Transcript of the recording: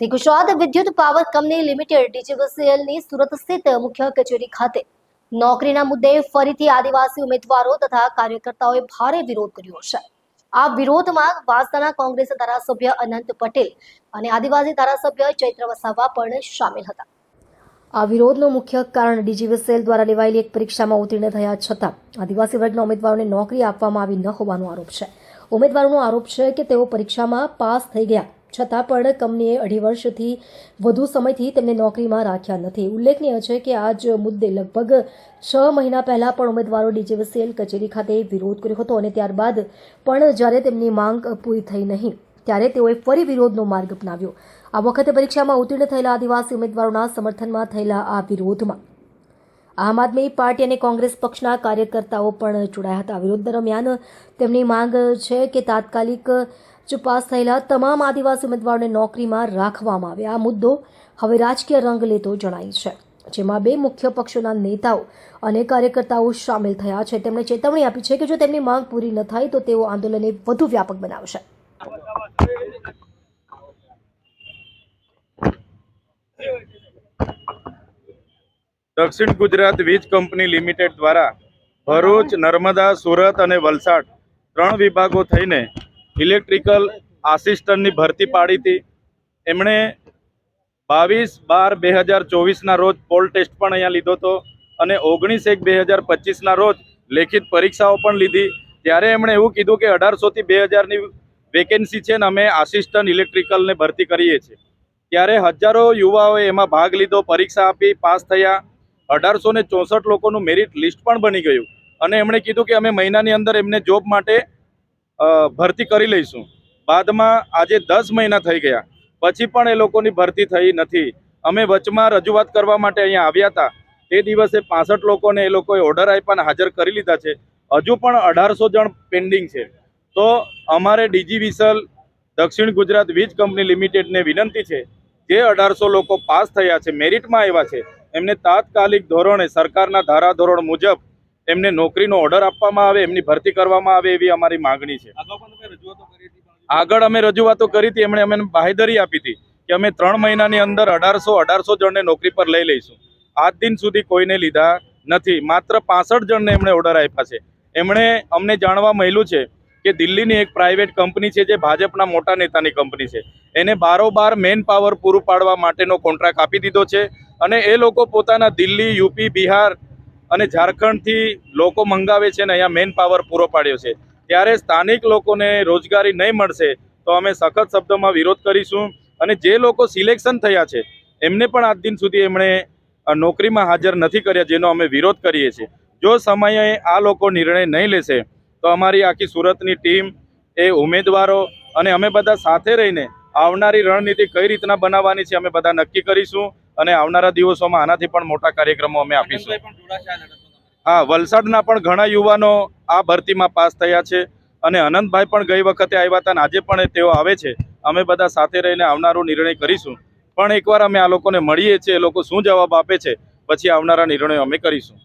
થી Gujarat Vidyut power company limited ડીજીવીસીએલની Surat સ્થિત મુખ્ય કચેરી ખાતે નોકરીના મુદ્દે ફરીથી આદિવાસી ઉમેદવારો તથા કાર્યકર્તાઓએ ભારે વિરોધ કર્યો છે. આ વિરોધમાં વાસદાના કોંગ્રેસ ધારાસભ્ય અનંત પટેલ અને આદિવાસી ધારાસભ્ય ચૈત્ર વસાવા પણ સામેલ હતા. આ વિરોધનું મુખ્ય કારણ ડીજીવીસીએલ દ્વારા લેવાયેલી એક પરીક્ષામાં ઉત્તીર્ણ થયા છતાં આદિવાસી વર્ગના ઉમેદવારોને નોકરી આપવામાં આવી ન હોવાનો આરોપ છે. ઉમેદવારોનો આરોપ છે કે તેઓ પરીક્ષામાં પાસ થઈ ગયા છતાં પણ કંપનીએ અઢી વર્ષથી વધુ સમયથી તેમને નોકરીમાં રાખ્યા નથી. ઉલ્લેખનીય છે કે આ જ મુદ્દે લગભગ છ મહિના પહેલા પણ ઉમેદવારો ડીજીવીસીએલ કચેરી ખાતે વિરોધ કર્યો હતો અને ત્યારબાદ પણ જ્યારે તેમની માંગ પૂરી થઈ નહીં, ત્યારે તેઓએ ફરી વિરોધનો માર્ગ અપનાવ્યો. આ વખતે પરીક્ષામાં ઉત્તીર્ણ થયેલા આદિવાસી ઉમેદવારોના સમર્થનમાં થયેલા આ વિરોધમાં આમ આદમી પાર્ટી અને કોંગ્રેસ પક્ષના કાર્યકર્તાઓ પણ જોડાયા હતા. વિરોધ દરમિયાન તેમની માંગ છે કે તાત્કાલિક જ પાસ થયેલા તમામ આદિવાસી ઉમેદવારોને નોકરીમાં રાખવામાં આવે આ મુદ્દો હવે રાજકીય રંગ લેતો જણાય છે, જેમાં બે મુખ્ય પક્ષોના નેતાઓ અને કાર્યકર્તાઓ સામેલ થયા છે. તેમણે ચેતવણી આપી છે કે જો તેમની માંગ પૂરી ન થાય, તો તેઓ આંદોલનને વધુ વ્યાપક બનાવશે. દક્ષિણ ગુજરાત વીજ કંપની લિમિટેડ દ્વારા ભરૂચ, નર્મદા, સુરત અને વલસાડ ત્રણ વિભાગો થઈને ઇલેક્ટ્રિકલ આસિસ્ટન્ટની ભરતી પાડી હતી. એમણે બાવીસ બાર બે હજાર ચોવીસના રોજ પોલ ટેસ્ટ પણ અહીંયા લીધો હતો અને ઓગણીસ એક બે હજાર પચીસના રોજ લેખિત પરીક્ષાઓ પણ લીધી. ત્યારે એમણે એવું કીધું કે અઢારસોથી બે હજારની વેકેન્સી છે ને અમે આસિસ્ટન્ટ ઇલેક્ટ્રિકલને ભરતી કરીએ છીએ. ત્યારે હજારો યુવાઓએ એમાં ભાગ લીધો, પરીક્ષા આપી, પાસ થયા. અઢારસો ચોસઠ લોકોનું મેરિટ લિસ્ટ પણ બની ગયું. અને એમણે કીધું કે અમે મહિનાની અંદર એમને જોબ માટે ભરતી કરી લઈશું. બાદમાં આજે દસ મહિના થઈ ગયા. પછી પણ એ લોકોની ભરતી થઈ નથી. અમે વચમાં રજૂઆત કરવા માટે અહીંયા આવ્યા હતા. તે દિવસે પાસઠ લોકોને એ લોકોએ ઓર્ડર આપ્યા હાજર કરી લીધા છે. હજુ પણ અઢારસો જણ પેન્ડિંગ છે. તો અમારે ડીજી વિસલ, દક્ષિણ ગુજરાત વીજ કંપની લિમિટેડને વિનંતી છે. જે અઢારસો લોકો પાસ થયા છે, મેરિટમાં આવ્યા છે, એમને તાત્કાલિક ધોરણે સરકારના ધારાધોરણ મુજબ એમને નોકરીનો ઓર્ડર આપવામાં આવે એમની ભરતી કરવામાં આવે એવી અમારી માગણી છે. આગળ અમે રજૂઆતો કરી હતી એમણે અમે બાહેધરી આપી હતી કે અમે ત્રણ મહિનાની અંદર અઢારસો અઢારસો જણને નોકરી પર લઈ લઈશું. આજ દિન સુધી કોઈને લીધા નથી. માત્ર પાસઠ જણને એમણે ઓર્ડર આપ્યા છે. એમણે અમને જાણવા મળ્યું છે કે દિલ્હીની એક પ્રાઇવેટ કંપની છે જે ભાજપના મોટા નેતાની કંપની છે. એને બારોબાર મેન પાવર પૂરું પાડવા માટેનો કોન્ટ્રાક્ટ આપી દીધો છે અને એ લોકો પોતાના દિલ્હી યુપી બિહાર અને ઝારખંડથી લોકો મંગાવે છે અને અહીંયા મેન પાવર પૂરો પાડ્યો છે. ત્યારે સ્થાનિક લોકોને રોજગારી નહીં મળશે તો અમે સખત શબ્દોમાં વિરોધ કરીશું અને જે લોકો સિલેક્શન થયા છે, એમને પણ આજ દિન સુધી એમણે નોકરીમાં હાજર નથી કર્યા જેનો અમે વિરોધ કરીએ છીએ. જો સમયે આ લોકો નિર્ણય નહીં લેશે, તો અમારી આખી સુરતની ટીમ, એ ઉમેદવારો અને અમે બધા સાથે રહીને આવનારી રણનીતિ કઈ રીતના બનાવવાની છે અમે બધા નક્કી કરીશું. અને આવનારા દિવસોમાં આનાથી પણ મોટા કાર્યક્રમો અમે આપીશું. હા વલસાડના પણ ઘણા યુવાનો આ ભરતીમાં પાસ થયા છે અને અનંતભાઈ પણ ગઈ વખતે આવ્યા હતા અને આજે પણ તેઓ આવે છે. અમે બધા સાથે રહીને આવનારો નિર્ણય કરીશું. પણ એકવાર અમે આ લોકોને મળીએ છીએ એ લોકો શું જવાબ આપે છે પછી આવનારા નિર્ણયો અમે કરીશું.